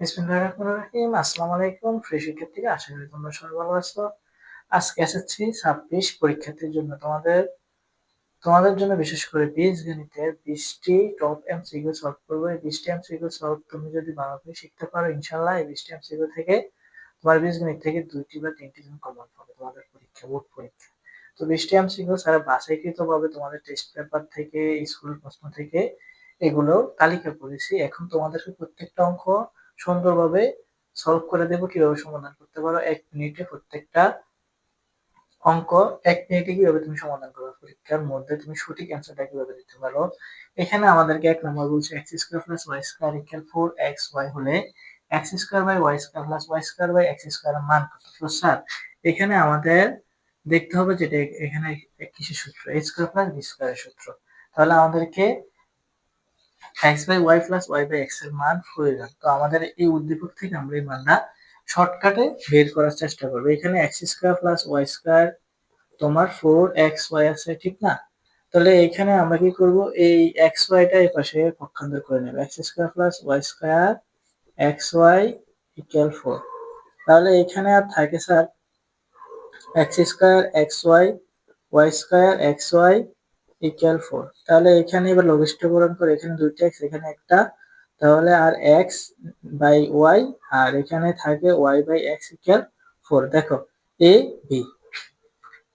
রহিম। আসসালামু আলাইকুম প্রিয় শিক্ষার্থীরা, আশা করি তোমরা সবাই ভালো আছো। আজকে এসেছি ছাব্বিশ পরীক্ষার্থীর জন্য। তোমাদের তোমাদের জন্য বিশেষ করে বীজ গণিতের বিশটি টপ এমসিকিউ সলভ করব। এই বিশটি এমসিকিউ সলভ তুমি যদি ভালোভাবে শিখতে পারো ইনশাল্লাহ এই বিশটি এমসিকিউ থেকে তোমার বীজ গণিত থেকে দুইটি বা তিনটি জন কমন পাবে তোমাদের পরীক্ষা বোর্ড পরীক্ষা। তো বিশটি এমসিকিউ সারা বাছাইকৃত ভাবে তোমাদের টেস্ট পেপার থেকে স্কুলের প্রশ্ন থেকে এগুলো তালিকা করেছি। এখন তোমাদেরকে প্রত্যেকটা অঙ্ক সুন্দরভাবে সলভ করে দেবো। কীভাবে সমাধান করতে পারো? এক মিনিটে প্রত্যেকটা অঙ্ক, এক মিনিটে কীভাবে তুমি সমাধান করবে পরীক্ষার মধ্যে তুমি সঠিক অ্যান্সারটা কীভাবে দিতে পারো? এখানে আমাদেরকে এক নম্বর বলছে X square plus Y square equal four X Y হলে X square by Y square plus Y square by X square মান কত? তো স্যার এখানে আমাদের দেখতে হবে যেটা এখানে কিসের সূত্র? এ স্কোয়ার প্লাস বি স্কোয়ারের সূত্র। তাহলে আমাদেরকে X by Y plus Y by এক্সের মান প্রয়োজন তো আমাদের এই উদ্দীপক থেকে আমরা এই মানটা শর্টকাটে বের করার চেষ্টা করব। এখানে X square plus Y square তোমার ফোর এক্স ওয়াই আছে, ঠিক না? তাহলে এখানে আমরা কি করব? এই এক্স ওয়াইটা এই পাশে পক্ষান্তর করে নেব। X square plus Y square X Y equal four তাহলে এখানে আর থাকে sir X square X Y Y square X Y equal four তাহলে এখানে এবার লঘিষ্ঠকরণ করে এখানে দুইটা এক্স এখানে একটা। তাহলে আর এক্স বাই ওয়াই আর এখানে থাকে Y by X equal four দেখো এ বি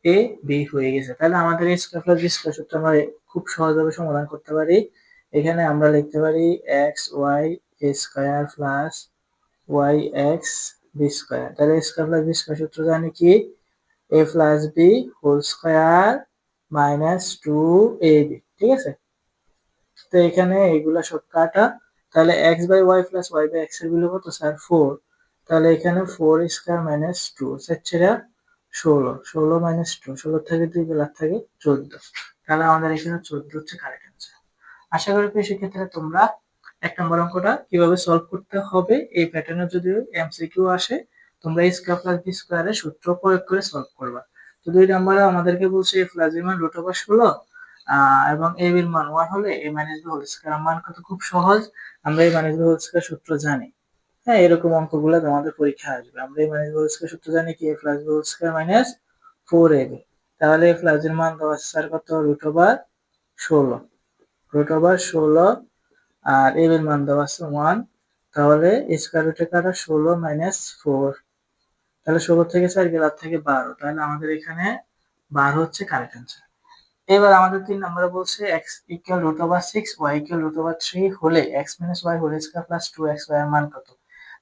এ বি হয়ে গেছে। তাহলে আমাদের এই স্কোয়ার স্কোয়ার সূত্র আমরা খুব সহজভাবে সমাধান করতে পারি। এখানে আমরা লিখতে পারি X Y A square plus Y X B square তাহলে স্কোয়ার প্লাস বি স্কোয়ার সূত্র জানি কি? A plus B whole square minus two A B ঠিক আছে? তো এখানে এগুলা সব কাটা, তাহলে X by Y plus Y by এক্সের বিলো কত স্যার ফোর তাহলে এখানে ফোর স্কোয়ার মাইনাস টু সেটা ষোলো ষোলো মাইনাস টু ষোলো থেকে দুই বেলার থেকে চোদ্দ। তাহলে আমাদের এখানে চোদ্দ হচ্ছে কারেক্ট অ্যান্সার আশা করি সেক্ষেত্রে তোমরা এক নম্বর অঙ্কটা কীভাবে সলভ করতে হবে, এই প্যাটার্নে যদি এমসিকিউ আসে, তোমরা স্কোয়ার প্লাস বি স্কোয়ারের সূত্র প্রয়োগ করে সলভ করবা। তো দুই নম্বরে আমাদেরকে বলছে এ প্লাস রুট ওভার ষোলো এবং এ বির মান ওয়ান হলে A minus B whole square মান কত খুব সহজ, আমরা এই মাইনাস বি হোল স্কোয়ার সূত্র জানি। হ্যাঁ এরকম অঙ্কগুলো তোমাদের পরীক্ষা আসবে। আমরা এই মাইনাস বি হোল স্কোয়ার সূত্র জানি কি? A plus B whole square minus four A B তাহলে এ প্লাস এর মান দেওয়া স্যার কত? রুট ওভার ষোলো। রুট ওভার ষোলো, আর এ বির মান দেওয়া আছে ওয়ান তাহলে স্কোয়ার রুটে কাটা ষোলো মাইনাস ফোর তাহলে ষোলো থেকে চার গেল থেকে বারো। তাহলে আমাদের এখানে বারো হচ্ছে কারেক্ট অ্যান্সার এবার আমাদের তিন নম্বরে বলছে X equal root over six Y equal root over three হলে X minus Y whole square plus two X Y এর মান কত?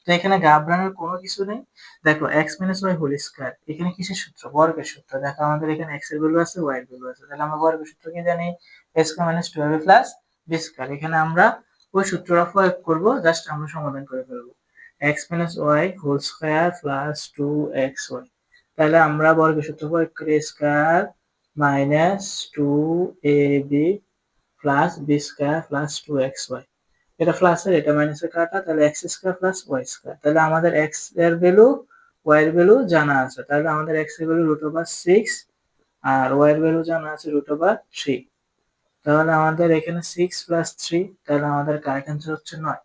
তো এখানে ঘাবড়ানোর কোনো কিছু নেই। দেখো X minus Y whole square এখানে কিসের সূত্র? বর্গের সূত্র। দেখো, আমাদের এখানে এক্সের ভ্যালু আছে ওয়াই এর ভ্যালু আছে। তাহলে আমরা বর্গের সূত্র কি জানি? A square minus two A plus B square এখানে আমরা ওই সূত্রটা প্রয়োগ করব জাস্ট আমরা সমাধান করে ফেলব। X minus Y whole square plus two X Y তাহলে আমরা বর্গ সূত্র প্রয়োগ করি square minus two A B plus B square plus two X Y এটা প্লাসের এটা কাটা, তাহলে X square plus Y square তাহলে আমাদের এক্সের ভ্যালু ওয়াই এর ভ্যালু জানা আছে। তাহলে আমাদের এক্সের ভ্যালু রুট ওভার সিক্স আর ওয়াই এর ভ্যালু জানা আছে রুট থ্রি তাহলে আমাদের এখানে সিক্স প্লাস থ্রি তাহলে আমাদের কারেক্ট অ্যান্সার হচ্ছে নয়।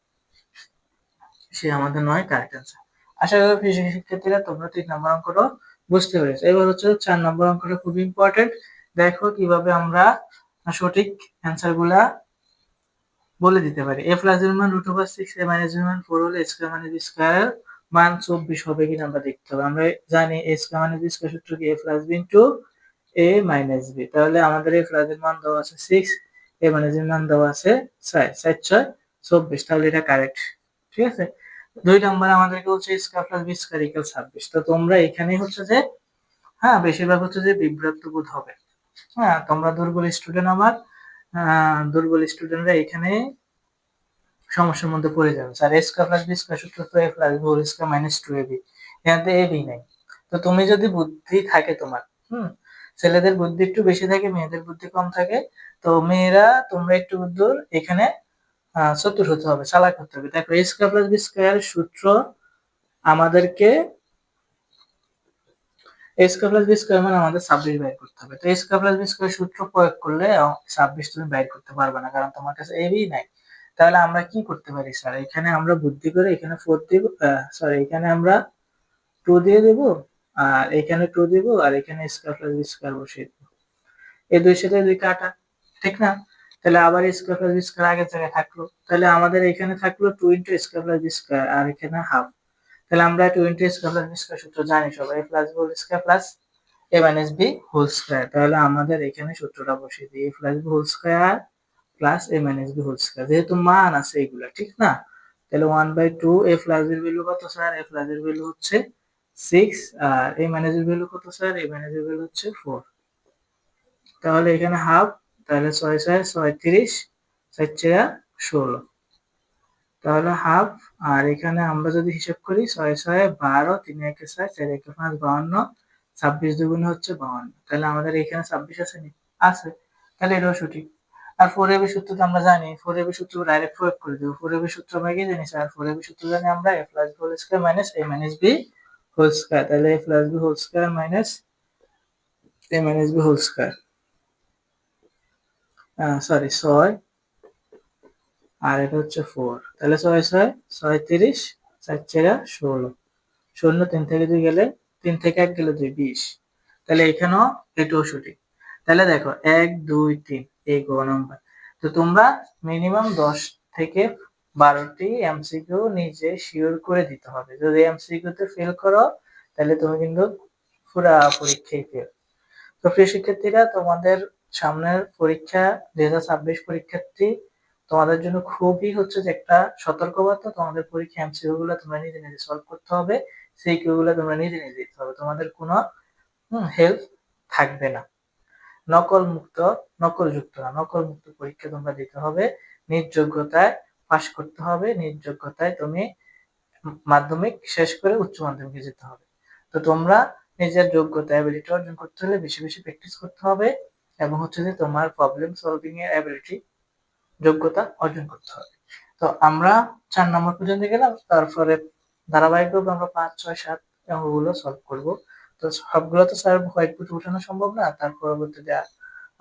সে আমাদের নয় কারেক্ট অ্যান্সার আশা করি ফিজিক্স শিক্ষার্থীরা তোমরা তিন নম্বর অঙ্কটা বুঝতে পেরেছ। এবার হচ্ছে চার নম্বর অঙ্কটা খুব ইম্পর্টেন্ট দেখো কীভাবে আমরা সঠিক অ্যান্সারগুলা বলে দিতে পারি। এ প্লাস এর মান root over six A minus এর মান ফোর হলে স্কোয়ার মাইনাস স্কোয়ার মান চব্বিশ হবে কিনা আমরা দেখতে হবে। আমরা জানি এ স্কোয়ার মাইনাস স্কোয়ার সূত্র কি? A plus B into A minus B তাহলে আমাদের এ প্লাস এর মান দেওয়া আছে সিক্স এ মাইনাস এর মান দেওয়া আছে ছয় ছয় ছয়, চব্বিশ। তাহলে এটা কারেক্ট ঠিক আছে? দুই নম্বরে আমাদেরকে হচ্ছে square plus B square equal ছাব্বিশ তো তোমরা এখানে হচ্ছে যে হ্যাঁ বেশিরভাগ হচ্ছে যে বিভ্রান্ত বোধ হবে। হ্যাঁ তোমরা দুর্বল স্টুডেন্ট আমার দুর্বল স্টুডেন্টরা এখানে সমস্যার মধ্যে পড়ে যাবে। Sir A square plus B square সূত্র তো A plus whole square minus two A B এখানে এ বি নাই। তো তুমি যদি বুদ্ধি থাকে তোমার, হুম, ছেলেদের বুদ্ধি একটু বেশি থাকে, মেয়েদের বুদ্ধি কম থাকে, তো মেয়েরা তোমরা একটু দূর এখানে চতুর হতে হবে, চালাক হতে হবে। দেখো A square plus B square সূত্র আমাদেরকে A square plus B square মানে আমাদের ছাব্বিশ বাইর করতে হবে। তো A square plus B square সূত্র প্রয়োগ করলে ছাব্বিশ তুমি বাইর করতে পারবে না, কারণ তোমার কাছে এবি নাই। তাহলে আমরা কি করতে পারি স্যার এখানে আমরা বুদ্ধি করে এখানে ফোর দিব সরি এখানে আমরা টু দিয়ে দেব, আর এখানে টু দিব, আর এখানে স্কোয়ার প্লাস বি স্কোয়ার বসিয়ে দেবো। এই দুই সাথে দুই কাটা, ঠিক না? তাহলে আবার স্কোয়ার প্লাস বি স্কোয়ার আগের জায়গায় থাকল। তাহলে আমাদের এখানে থাকল two into square plus B square আর এখানে হাফ তাহলে আমরা two into square plus B square সূত্র জানি সবাই plus whole square plus A minus B whole square তাহলে আমাদের এখানে সূত্রটা বসিয়ে দিই A plus B whole square plus A minus B whole square যেহেতু মান আছে এগুলা, ঠিক না? তাহলে one by two A plus এর ভ্যালু কত স্যার এ প্লাস এর ভ্যালু হচ্ছে সিক্স আর এ মাইনাস এর ভ্যালু কত স্যার এ মাইনাস এর ভ্যালু হচ্ছে ফোর তাহলে এখানে হাফ তাহলে ছয় ছয় ছয়ত্রিশ চার চার, ষোলো। তাহলে হাফ আর এখানে আমরা যদি হিসাব করি, ছয় ছয়, বারো, তিন একে ছয় চার একে পাঁচ, বাউন্ন, ছাব্বিশ দুগুণে হচ্ছে বাউন্ন। তাহলে আমাদের এখানে ছাব্বিশ আছে নি? আছে। তাহলে এটাও সঠিক। আর ফোর এবি সূত্র তো আমরা জানি। ফোর এবি সূত্র ডাইরেক্ট প্রয়োগ করে দেবো। ফোর এবি সূত্র আমরা কি জানি স্যার ফোর এবি সূত্র জানি আমরা A plus B whole square minus A minus B whole square তাহলে A plus B whole square minus A minus B whole square sorry ছয়। আর এটা হচ্ছে ফোর তাহলে ছয় ছয় ছয়, তিরিশ, চার, চারা, ষোলো। শূন্য তিন থেকে দুই গেলে, তিন থেকে এক গেলে দুই, বিশ। তাহলে এখানেও এটাও সঠিক তাহলে দেখো, এক, দুই, তিন, এই গ নম্বর। তো তোমরা মিনিমাম দশ থেকে বারোটি এমসিকিউ নিজে শিওর করে দিতে হবে। যদি এমসিকিউ তে ফেল করো, তাহলে তুমি কিন্তু পুরা পরীক্ষায় ফেল তো প্রিয় শিক্ষার্থীরা, তোমাদের সামনের পরীক্ষা, দুই হাজার ছাব্বিশ পরীক্ষার্থী, তোমাদের জন্য খুবই হচ্ছে যে একটা সতর্কবার্তা। তোমাদের পরীক্ষা এমসিকিউ গুলো তোমরা নিজে নিজে সলভ করতে হবে। সেই কিউ গুলো তোমরা নিজে নিজে দিতে হবে। তোমাদের কোনো হেল্প থাকবে না। নকল মুক্ত নকল যুক্ত না নকল মুক্ত পরীক্ষা তোমরা দিতে হবে। নিজ যোগ্যতায় পাশ করতে হবে। নিজ যোগ্যতায় তুমি মাধ্যমিক শেষ করে উচ্চ মাধ্যমিকে যেতে হবে। তো তোমরা নিজের যোগ্যতা অর্জন করতে হলে বেশি বেশি প্র্যাকটিস করতে হবে। এবং হচ্ছে যে তোমার প্রবলেম সলভিং এর অ্যাবিলিটি যোগ্যতা অর্জন করতে হবে। তো আমরা চার নম্বর পর্যন্ত গেলাম, তারপরে ধারাবাহিকভাবে আমরা পাঁচ, ছয়, সাত অঙ্কগুলো সলভ করব। তো সবগুলো তো স্যার হোয়াইট বোর্ড উঠানো সম্ভব না, তার পরবর্তীতে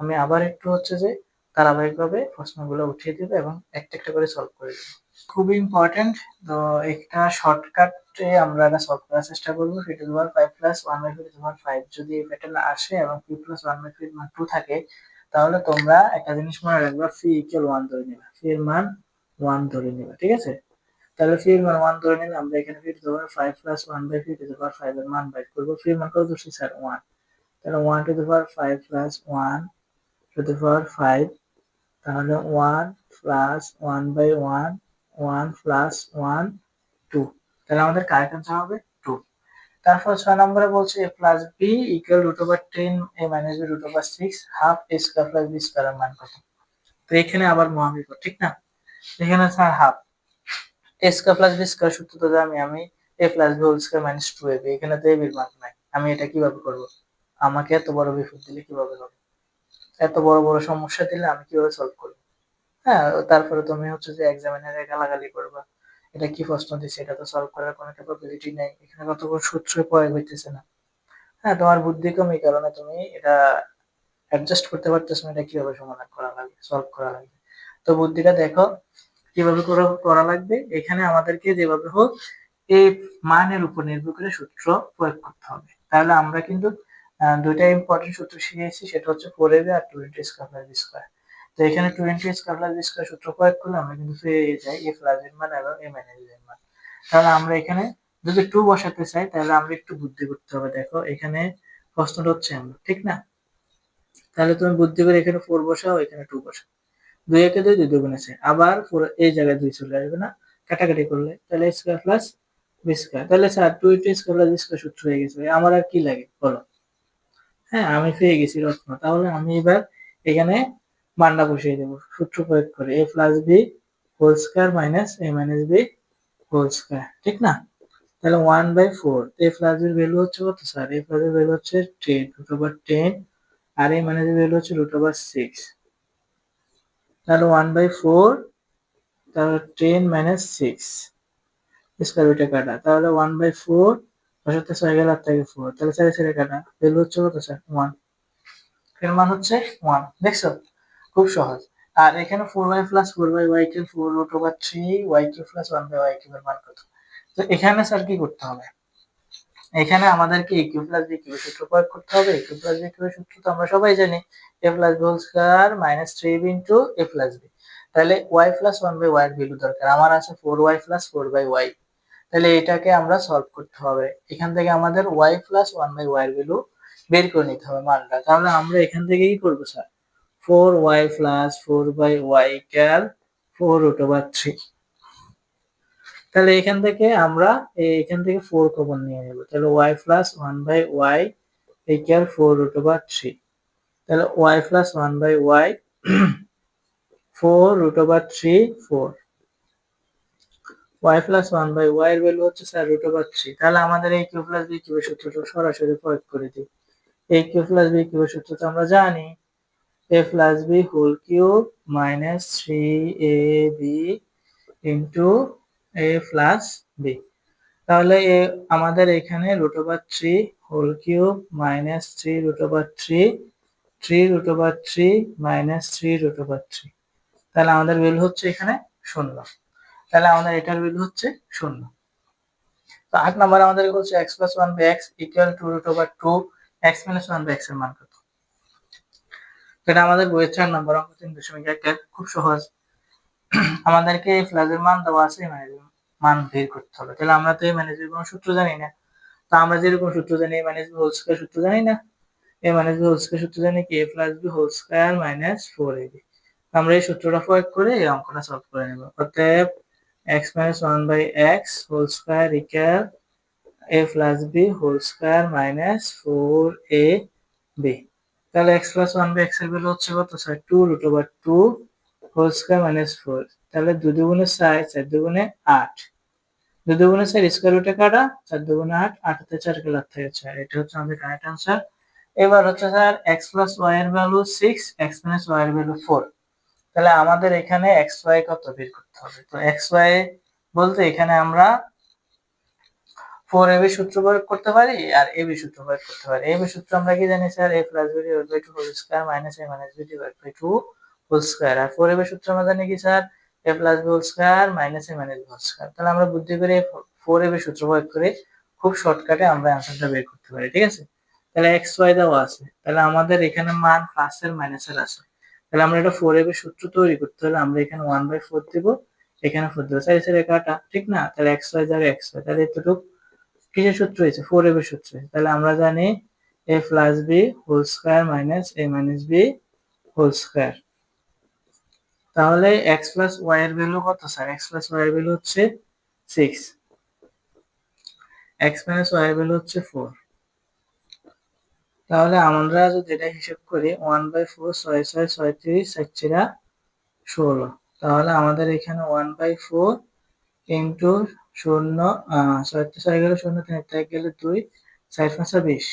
আমি আবার একটু হচ্ছে যে ধারাবাহিকভাবে প্রশ্নগুলো উঠিয়ে দেবো এবং একটা একটা করে সলভ করে দেবো। খুবই ইম্পর্টেন্ট তো একটা শর্টকাটে আমরা এটা সলভ করার চেষ্টা করব phi to power five plus one by phi to power five যদি এই প্যাটার্ন আসে এবং P plus one by phi মান টু থাকে, তাহলে তোমরা একটা জিনিস মনে রাখবা ফি ইকুয়াল ওয়ান ধরে নেবা। ফি এর মান ওয়ান ধরে নেবা, ঠিক আছে? তাহলে ফি এর মান ওয়ান ধরে নিলে আমরা এখানে phi to the power five plus one by phi to the power five এর মান বাইর করব। ফি এর মান কত ধরছি স্যার ওয়ান তাহলে one to the power five plus one to the power five তাহলে one plus one by one one plus one তাহলে আমাদের কারেক্ট আনসার হবে টু তারপর ছয় নম্বরে বলছে A plus B equal root over ten A minus B root over six half A square plus B square মান কত? তো এখানে আবার মহাবিপদ ঠিক না? এখানে sir half A square plus B square সূত্র তো জানি আমি A plus B whole square minus two A এখানে তো এ মান নাই। আমি এটা কীভাবে করব? আমাকে এত বড় বিপদ দিলে কীভাবে হবে? এত বড় বড় সমস্যা দিলে আমি কীভাবে সলভ করব? হ্যাঁ তারপরে তুমি হচ্ছে যে এক্সামিনারে গালাগালি করবা। এটা কি প্রশ্ন দিচ্ছে এটা তো সলভ করার কোনো ক্যাপাবিলিটি নেই। এখানে কত সূত্র প্রয়োগ হইতেছে না। হ্যাঁ তোমার বুদ্ধি কম এই কারণে তুমি এটা অ্যাডজাস্ট করতে পারতেছো না, এটা কীভাবে সমাধান করা লাগবে সলভ করা লাগবে তো বুদ্ধিটা দেখো, কীভাবে করা লাগবে? এখানে আমাদেরকে যেভাবে হোক এই মানের উপর নির্ভর করে সূত্র প্রয়োগ করতে হবে। তাহলে আমরা কিন্তু দুইটা ইম্পর্টেন্ট সূত্র শিখেছি সেটা হচ্ছে ফোর এবি আর two into square plus square তো এখানে two into square plus square সূত্র প্রয়োগ করলে আমরা কিন্তু পেয়ে যাই এ প্লাস এর মান এবং এ মাইনাস এর মান। তাহলে আমরা এখানে যদি টু বসাতে চাই, তাহলে আমরা একটু বুদ্ধি করতে হবে। দেখো, এখানে প্রশ্নটা হচ্ছে আমরা, ঠিক না? তাহলে তুমি বুদ্ধি করে এখানে ফোর বসাও, এখানে টু বসাও। দুই একে দুই দুই দুগুণ আছে আবার ফোর এই জায়গায় দুই চলে আসবে না। কাটাকাটি করলে, তাহলে স্কোয়ার প্লাস বি স্কোয়ার তাহলে sir two into square plus square সূত্র হয়ে গেছে। আমার আর কি লাগে? বলো। হ্যাঁ আমি পেয়ে গেছি, রত্ন। তাহলে আমি এবার এখানে মানটা বসিয়ে দেবো। সূত্র প্রয়োগ করে A plus B whole square minus A minus B whole square ঠিক না? তাহলে one by four A plus বির ভ্যালু হচ্ছে কত স্যার এ প্লাস এর ভ্যালু হচ্ছে টেন রুট ওভার টেন আর এ মাইনাস ভ্যালু হচ্ছে রুট ওভার সিক্স তাহলে ওয়ান বাই ফোর তাহলে টেন মাইনাস সিক্স স্কোয়ার রুটে কাটা। তাহলে ওয়ান বাই ফোর সাথে ছয় গেল আট থেকে ফোর তাহলে চারি চারি কাটা। ভ্যালু হচ্ছে কত স্যার ওয়ানের মান হচ্ছে ওয়ান দেখছ? খুব সহজ। আর এখানে four Y plus four by Y cube four root over three Y cube plus one by Y কিউবের মান কত? তো এখানে স্যার কি করতে হবে? এখানে আমাদেরকে এ কিউ প্লাস বি কিউবের সূত্র প্রয়োগ করতে হবে। এ কিউ প্লাস বি কিউবের সূত্র তো আমরা সবাই জানি। A plus B whole square minus three B into A plus B তাহলে Y plus one by Y এর ভ্যালু দরকার। আমার আছে four Y plus four by Y তাহলে এটাকে আমরা সলভ করতে হবে। এখান থেকে আমাদের Y plus one by Y এর ভ্যালু বের করে নিতে হবে মানটা। তাহলে আমরা এখান থেকে কি করব sir four Y plus four by Y equal four root over three তাহলে এখান থেকে আমরা এখান থেকে ফোর কমন নিয়ে নেব। তাহলে Y plus one by Y equal four root over three তাহলে Y plus one by Y four root over three four Y plus one by Y এর ভ্যালু হচ্ছে স্যার রুট ওভার থ্রি তাহলে আমাদের এই Q plus B কিউবের সূত্রটা সরাসরি প্রয়োগ করে দিই। এই কিউ প্লাস বি কিউবের সূত্র তো আমরা জানি B whole cube minus three A B into A plus B তাহলে আমাদের এখানে root three whole cube minus three root over three three root over three minus three root over three তাহলে আমাদের ভ্যালু হচ্ছে এখানে শূন্য। তাহলে আমাদের এটার ভ্যালু হচ্ছে শূন্য। তো আট নাম্বার আমাদের হচ্ছে X plus one by X equal two root two ওয়ানের মান এটা আমাদের বইয়ের চার নম্বর অঙ্ক তিন দশমিক এক এক খুব সহজ। আমাদেরকে এই ফ্লাজের মান দেওয়া আছে ম্যানেজের মান বের করতে হবে। তাহলে আমরা তো এই ম্যানেজের কোনো সূত্র জানি না। তো আমরা যেরকম সূত্র জানি, এই ম্যানেজ হোল স্কয়ার সূত্র জানি না A minus B whole square সূত্র জানি কি? A plus B whole square minus four A B আমরা এই সূত্রটা প্রয়োগ করে এই অঙ্কটা সলভ করে নেব। অতএব X minus one by X whole square equal A plus B whole square minus four A B তাহলে এক্স প্লাস ওয়ান বাই এক্সের ভ্যালু হচ্ছে কত? Sir two root over two whole square minus four তাহলে দু দুগুণে চার চার দুগুণে আট। দু দুগুণে চার স্কয়ার রুটে কাটা, চার দুগুণে আট আটতে চার কে লাভ থেকে চার এটা হচ্ছে আমাদের কারেক্ট আনসার এবার হচ্ছে স্যার এক্স প্লাস ওয়াই এর value six X minus Y এর ভ্যালু ফোর তাহলে আমাদের এখানে এক্স ওয়াই কত বের করতে হবে? তো এক্স ওয়াই বলতে এখানে আমরা ফোর এবি সূত্র প্রয়োগ করতে পারি আর এবি সূত্র প্রয়োগ করতে পারি। এবি সূত্র আমরা কি জানি sir A plus B divide by two whole square minus A minus B divide by two whole square R four AB সূত্র আমরা জানি কি sir A plus B whole square minus A minus B whole square তাহলে আমরা বুদ্ধি করে four AB সূত্র প্রয়োগ করে খুব শর্টকাটে আমরা অ্যান্সারটা বের করতে পারি, ঠিক আছে? তাহলে এক্স ওয়াই দেওয়া আছে। তাহলে আমাদের এখানে মান প্লাসের মাইনাসের আছে। তাহলে আমরা এটা ফোর এবি সূত্র তৈরি করতে হলে আমরা এখানে ওয়ান বাই ফোর দেবো। এখানে ফোর দেবো। সাইড সাইডে কাটা ঠিক না? তাহলে এক্স ওয়াই যাবে এক্স ওয়াই তাহলে এতটুকু কিসের সূত্র হয়েছে? ফোর এবি সূত্র। তাহলে আমরা জানি A plus B whole square minus A minus B whole square তাহলে এক্স প্লাস ওয়াই এর ভ্যালু কত স্যার এক্স প্লাস ওয়াই এর ভ্যালু হচ্ছে সিক্স এক্স মাইনাস ওয়াই এর ভ্যালু হচ্ছে ফোর তাহলে আমরা যদি এটা হিসেব করি ওয়ান বাই ফোর ছয় ছয় ছয়ত্রিশ চারচিরা ষোলো। তাহলে আমাদের এখানে ওয়ান বাই ফোর ইন্টু শূন্য ছয়ত্রিশ হয়ে গেলে শূন্য, তিন, এক গেলে দুই, চার, পাঁচা বিশ।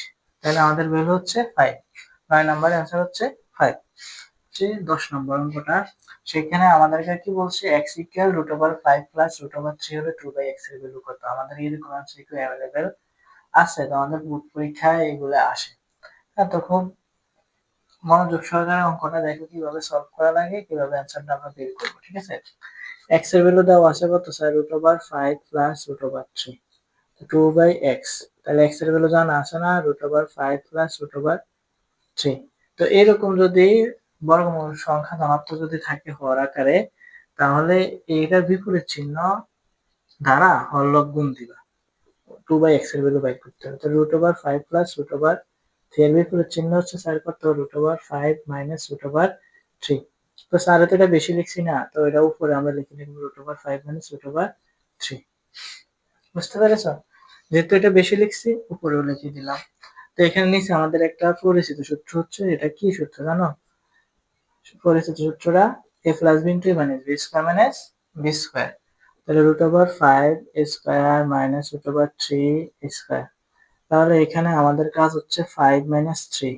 তাহলে আমাদের হচ্ছে ফাইভ নয় অ্যান্সার হচ্ছে ফাইভ দশ নম্বর অঙ্কটা। সেখানে আমাদেরকে কি বলছে? X equal root over five plus root over three হলে টু বাই এক্সের ভ্যালু কত? আমাদের এরকম আনসার অ্যাভেলেবেল আছে। তো আমাদের বুট পরীক্ষায় এগুলো আসে। হ্যাঁ তো খুব মনোযোগ সহকারে অঙ্কটা দেখো কীভাবে সলভ করা লাগে, কীভাবে অ্যান্সারটা আমরা বের করব, ঠিক আছে? এক্সের ভ্যালু দেওয়া আছে কত? Sir root over five plus root over three two by X তাহলে এক্সের ভ্যালু জানা আছে না? Root over five plus root over three তো এরকম যদি বর্গমূল সংখ্যা ধনাত্মক যদি থাকে হর আকারে, তাহলে এইটার বিপরীত চিহ্ন দ্বারা হরলব গুণ দিবা। টু বাই এক্সের ভ্যালু বাই করতে হবে। তো root over five plus root over three এর বিপরীত চিহ্ন হচ্ছে স্যার কত? Root over five minus root over three তো স্যার তো এটা বেশি লিখছি না, তো এটা উপরে আমরা লিখে লিখব root over five minus root over three বুঝতে পেরেছ? যেহেতু এটা বেশি লিখছি, উপরেও লিখে দিলাম। তো এখানে নিচে আমাদের একটা পরিচিত সূত্র হচ্ছে, এটা কি সূত্র জানো? পরিচিত সূত্রটা A plus B into minus B square minus B square তাহলে root over five square minus root over three square তাহলে এখানে আমাদের কাজ হচ্ছে five minus three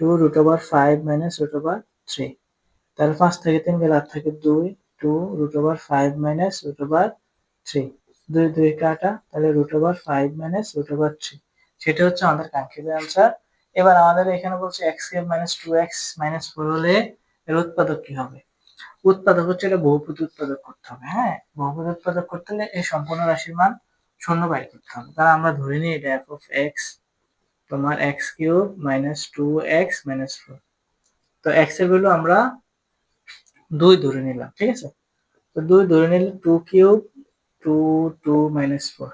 two root over five minus root over three তাহলে পাঁচ থেকে তিন গেলে আট থাকে দুই two root over five minus root over three দুই দুই কাটা, তাহলে root over five minus root over three সেটা হচ্ছে আমাদের কাঙ্ক্ষিত অ্যান্সার এবার আমাদের এখানে বলছে X cube minus two X minus four হলে এর উৎপাদক কি হবে? উৎপাদক হচ্ছে এটা বহুপদী উৎপাদক করতে হবে হ্যাঁ? বহুপদী উৎপাদক করতে হলে এই সম্পূর্ণ রাশির মান শূন্য বাইর করতে হবে। তাহলে আমরা ধরে নিই এটা এফ অফ এক্স তোমার X cube minus two X minus four তো এক্সের ভ্যালু আমরা দুই ধরে নিলাম, ঠিক আছে? তো দুই ধরে নিলে two cube two two minus four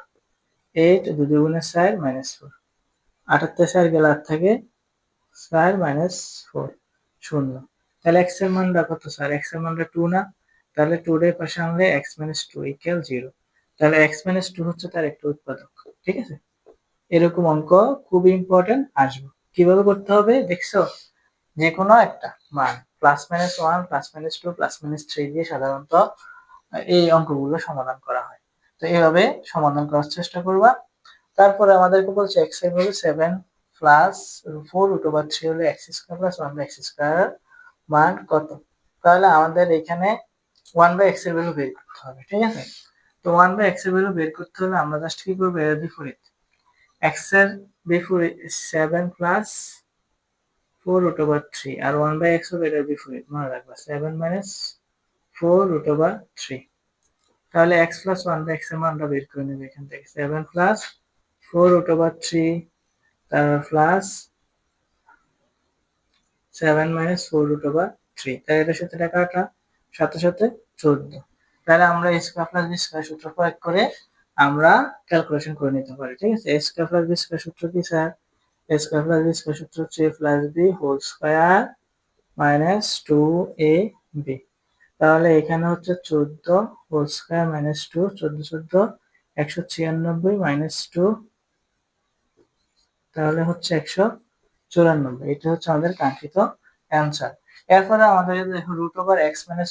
eight দুই দুগুণে চার মাইনাস ফোর আটাত্তর চার গেলে আট থাকে চার মাইনাস ফোর শূন্য। তাহলে এক্সের মানটা কত স্যার এক্সের মানটা টু না, তাহলে টু এর পাশে আনলে X minus two equal zero তাহলে এক্স মাইনাস টু হচ্ছে তার একটা উৎপাদক, ঠিক আছে? এরকম অঙ্ক খুবই ইম্পর্টেন্ট আসবে। কীভাবে করতে হবে, দেখছ? যে কোনো একটা মান plus minus one plus minus two plus minus three দিয়ে সাধারণত এই অঙ্কগুলো সমাধান করা হয়। তো এইভাবে সমাধান করার চেষ্টা করবা। তারপরে আমাদেরকে বলছে এক্সের value seven plus four root over three হলে X square plus one by X square মান কত? তাহলে আমাদের এখানে ওয়ান বাই এক্সের ভ্যালু বের করতে হবে, ঠিক আছে? তো ওয়ান বাই এক্সের ভ্যালু বের করতে হলে আমরা জাস্ট কি করব? এর বিপরীত। এক্সের বিপরীত seven plus four root over three R one by x হবে এটার বিপরীত মনে রাখবা seven minus four root over three তাহলে এক্স প্লাস ওয়ান বাই এক্সের মানটা বের করে নেবে এখান থেকে। Seven plus four root over three তারপর plus seven minus four root over three তাহলে এটার সাথে টাকাটা সাথে সাথে চোদ্দ। তাহলে আমরা স্কোয়ার প্লাস বি স্কোয়ার সূত্র প্রয়োগ করে আমরা ক্যালকুলেশন করে নিতে পারি, ঠিক আছে? স্কোয়ার প্লাস বি স্কোয়ার সূত্র কি sir A plus B square সূত্র হচ্ছে A plus B whole square minus two A B তাহলে এখানে হচ্ছে চোদ্দ হোল স্কোয়ার মাইনাস টু চোদ্দ চোদ্দ, একশো ছিয়ানব্বই মাইনাস টু তাহলে হচ্ছে একশো চুরানব্বই। এটা হচ্ছে আমাদের কাঙ্ক্ষিত অ্যান্সার এরপরে আমাদের root over X minus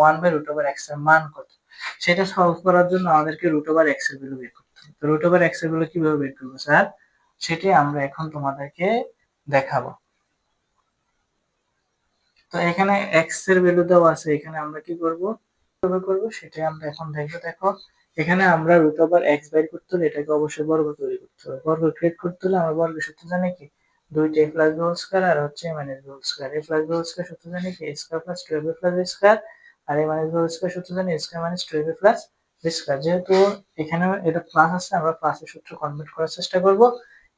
one by root over এক্সের মান কত? সেটা সলভ করার জন্য আমাদেরকে রুট ওভার এক্সের ভ্যালু বের করতে হবে। রুট ওভার এক্সের ভ্যালু কীভাবে বের করব, স্যার? সেটি আমরা এখন তোমাদেরকে দেখাবো। তো এখানে এক্সের ভ্যালু দেওয়া আছে, এখানে আমরা কি করব? কীভাবে করব? সেটাই আমরা এখন দেখব, দেখো। এখানে আমরা রুট ওভার এক্স বের করতে হলে এটাকে অবশ্যই বর্গ তৈরি করতে হবে। বর্গ ক্রিয়েট করতে হলে আমরা বর্গের সূত্র জানি কি? দুইটা এ প্লাস হোল স্কয়ার আর হচ্ছে A minus square A plus whole square সূত্র জানি কি? A square plus two B plus B square R A minus whole square সূত্র জানি A square minus two B plus B square যেহেতু এখানে এটা প্লাস আছে, আমরা প্লাসের সূত্র কনভার্ট করার চেষ্টা করব।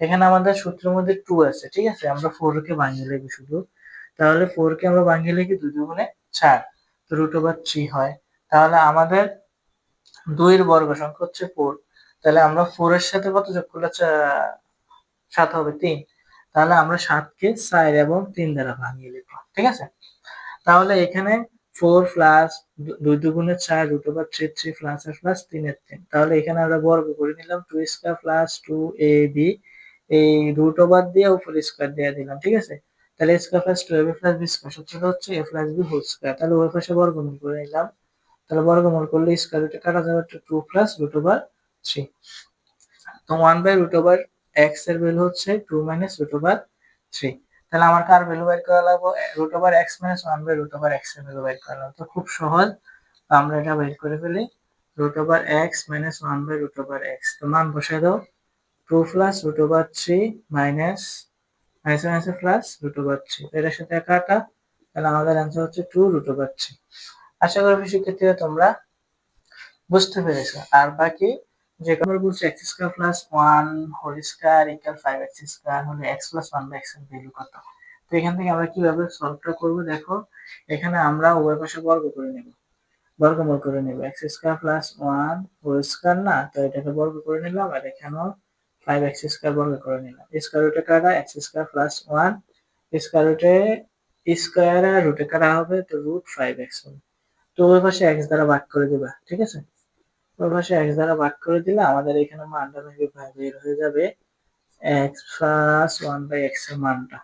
এখানে আমাদের সূত্রের মধ্যে টু আছে, ঠিক আছে? আমরা ফোর কে ভাঙিয়ে লিখি শুধু। তাহলে ফোর কে আমরা ভাঙিয়ে লিখি দুই দুগুণে চার। তো রুট ওভার থ্রি হয়। তাহলে আমাদের দুইয়ের বর্গ সংখ্যা হচ্ছে ফোর তাহলে আমরা ফোর এর সাথে কত যোগ করলে সাত হবে? তিন। তাহলে আমরা সাতকে চার এবং তিন দ্বারা ভাঙিয়ে লিখব, ঠিক আছে? তাহলে এখানে ফোর প্লাস দুই দুগুণের চার root over three three plus আর প্লাস তিনের তিন। তাহলে এখানে আমরা বর্গ করে নিলাম two square plus two A B এই রুট ওভার দিয়ে উপর স্কোয়ার দিয়ে দিলাম, ঠিক আছে? তাহলে square plus two A plus B square সূত্রটা হচ্ছে A plus B whole square তাহলে ওই পাশে বর্গমূল করে নিলাম। তাহলে বর্গমূল করলে স্কোয়ার রুটে কাটা যাবে two plus root over three তো ওয়ান বাই রুট ওভার এক্সের ভ্যালু হচ্ছে two minus root over three তাহলে আমার কার ভ্যালু বের করা লাগবে? Root over X minus one by root over এক্সের ভ্যালু বের করা লাগবে। তো খুব সহজ, আমরা এটা বের করে ফেলি। Root over X minus one by root over X তো মান বসাই দাও। Two plus root over three minus minus minus plus root over three এটার সাথে কাটা তাহলে আমাদের অ্যান্সার হচ্ছে টু রুট ওভার থ্রি আশা করি শিক্ষার্থীরা তোমরা বুঝতে পেরেছ। আর বাকি যে আমরা বলছি X square plus one whole square equal five X square হলে এক্স প্লাস ওয়ান বাই এক্সের ভ্যালু কত? তো এখান থেকে আমরা কীভাবে সলভটা করব দেখো। এখানে আমরা উভয় পাশে বর্গ করে নেব। বর্গমূল করে নেব। X square plus one whole square না, তো এটাকে বর্গ করে নিলাম আর এখানেও ফাইভ এক্স স্কোয়ার বর্গ করে নিলাম। স্কোয়ার রুটে কাটা X square plus one square রুটে স্কোয়ার আর রুটে কাটা হবে? তো রুট ফাইভ এক্স হবে। তো ওই পাশে এক্স দ্বারা ভাগ করে দিবা, ঠিক আছে? ওই পাশে এক্স দ্বারা ভাগ করে দিলে আমাদের এখানে মানটা ভেবে বের হয়ে যাবে। এক্স প্লাস ওয়ান বাই এক্সের মানটা।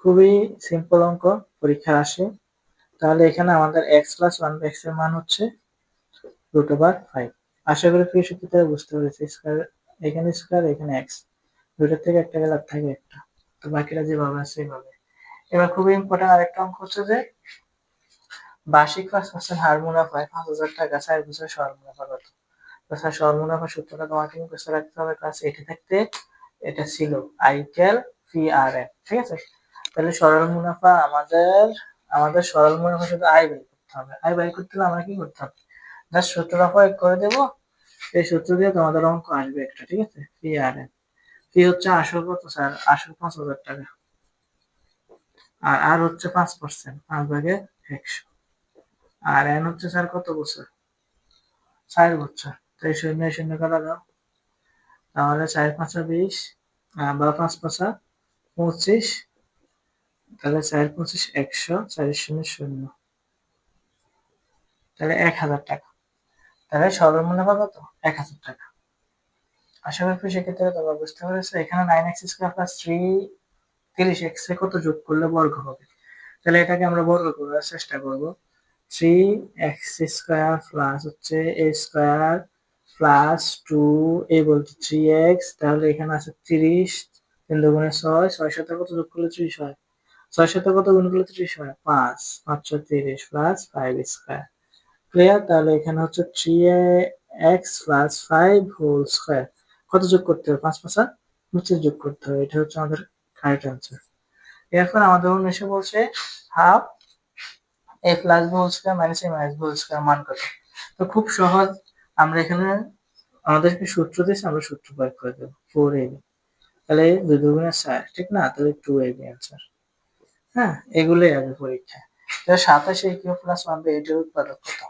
খুবই সিম্পল অঙ্ক, পরীক্ষা আসে। তাহলে এখানে আমাদের এক্স প্লাস ওয়ান বাই এক্সের মান হচ্ছে রুট ওভার ফাইভ আশা করি প্রিয় শিক্ষার্থীরা বুঝতে পেরেছি। স্কোয়ার এখানে স্কোয়ার এখানে এক্স দুটার থেকে একটা গেলে থাকে একটা। তো বাকিরা যেভাবে আছে সেইভাবে এবার খুবই ইম্পর্টেন্ট আরেকটা অঙ্ক হচ্ছে যে, বার্ষিক পাঁচ পার্সেন্ট হার মুনাফায় পাঁচ হাজার টাকা, চার বছর সর মুনাফা কত? তো স্যার সর মুনাফা সূত্রটা তোমাকে মুখস্থ রাখতে হবে ক্লাস থাকতে। এটা ছিল আইটেল পি আর ঠিক আছে? তাহলে সরল মুনাফা আমাদের আমাদের সরল মুনাফা শুধু আয় ব্যয় করতে হবে। আয় ব্যয় করতে হলে আমরা কি করতে হবে? জাস্ট সূত্রটা প্রয়োগ করে দেবো। এই সূত্র দিয়ে তোমাদের অঙ্ক আসবে একটা, ঠিক আছে? পি আর এন পি হচ্ছে আসল কত স্যার? আসল পাঁচ হাজার টাকা। আর আর হচ্ছে পাঁচ পার্সেন্ট পাঁচ ভাগে একশো। আর এন হচ্ছে স্যার কত বছর? চার বছর। তাই শূন্য শূন্য কাটা দাও। তাহলে চার পাঁচা বিশ বা পাঁচ পাঁচা পঁচিশ। তাহলে চার পঁচিশ একশো, চার শূন্য শূন্য। তাহলে এক হাজার টাকা। তাহলে সরল মুনাফা কত এক হাজার টাকা। আশা করি সেক্ষেত্রে তোমরা বুঝতে পেরেছ, এখানে nine X square plus three তিরিশ এক্স এ কত যোগ করলে বর্গ হবে? তাহলে এটাকে আমরা বর্গ করার চেষ্টা করব। থ্রি এক্স স্কোয়ার প্লাস হচ্ছে A square plus two A বলতে থ্রি এক্স তাহলে এখানে আছে তিরিশ, তিন দুগুণে ছয় ছয় সাথে কত যোগ করলে ত্রিশ হয়? ছয় সাথে কত গুণ করলে ত্রিশ হয়? পাঁচ পাঁচশো তিরিশ প্লাস ফাইভ স্কোয়ার ক্লিয়ার তাহলে এখানে হচ্ছে three X plus five whole square কত যোগ করতে হবে? পাঁচ পাঁচা? পঁচিশ যোগ করতে হবে। এটা হচ্ছে আমাদের কারেক্ট অ্যান্সার এরপর আমাদের উনিশে বলছে half A plus B whole square minus A minus whole square মান কত? তো খুব সহজ। আমরা এখানে আমাদেরকে সূত্র দিয়েছে, আমরা সূত্র প্রয়োগ করে দেবো। ফোর এ বি তাহলে দুই দুগুণে চার, ঠিক না? তাহলে টু এ বি অ্যান্সার হ্যাঁ এগুলোই আগে পরীক্ষা তো সাতাশ A cube plus one by এটার উৎপাদক কত?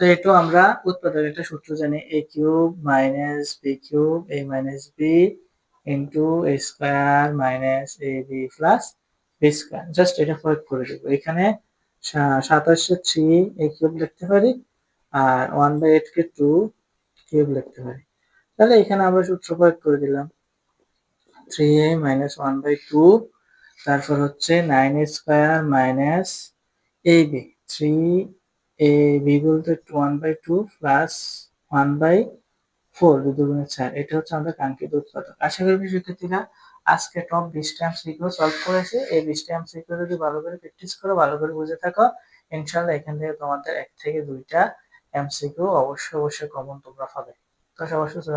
তো এটাও আমরা উৎপাদক একটা সূত্র জানি A cube minus B cube A minus B into A square minus A B plus B square just এটা প্রয়োগ করে দেবো। এখানে সাতাশে থ্রি এ কিউব লিখতে পারি আর ওয়ান বাই এইট কে টু কিউব লিখতে পারি। তাহলে এখানে আমরা সূত্র প্রয়োগ করে দিলাম। Three A minus one by two তারপর হচ্ছে nine square minus A B three A B বলতে one by two plus one by four দুগুণে চার। এটা হচ্ছে আমাদের কাঙ্ক্ষিত উৎপাদক। আশা করি শিক্ষার্থীরা আজকে টপ বিশটা এমসিকিউ সলভ করেছে। এই বিশটা এমসিকিউ যদি ভালো করে প্র্যাকটিস করো, ভালো করে বুঝে থাকো, ইনশাআল্লাহ এখান থেকে তোমাদের এক থেকে দুইটা এমসিকিউ অবশ্যই অবশ্যই কমন তোমরা পাবে। তো সবার সুস্থ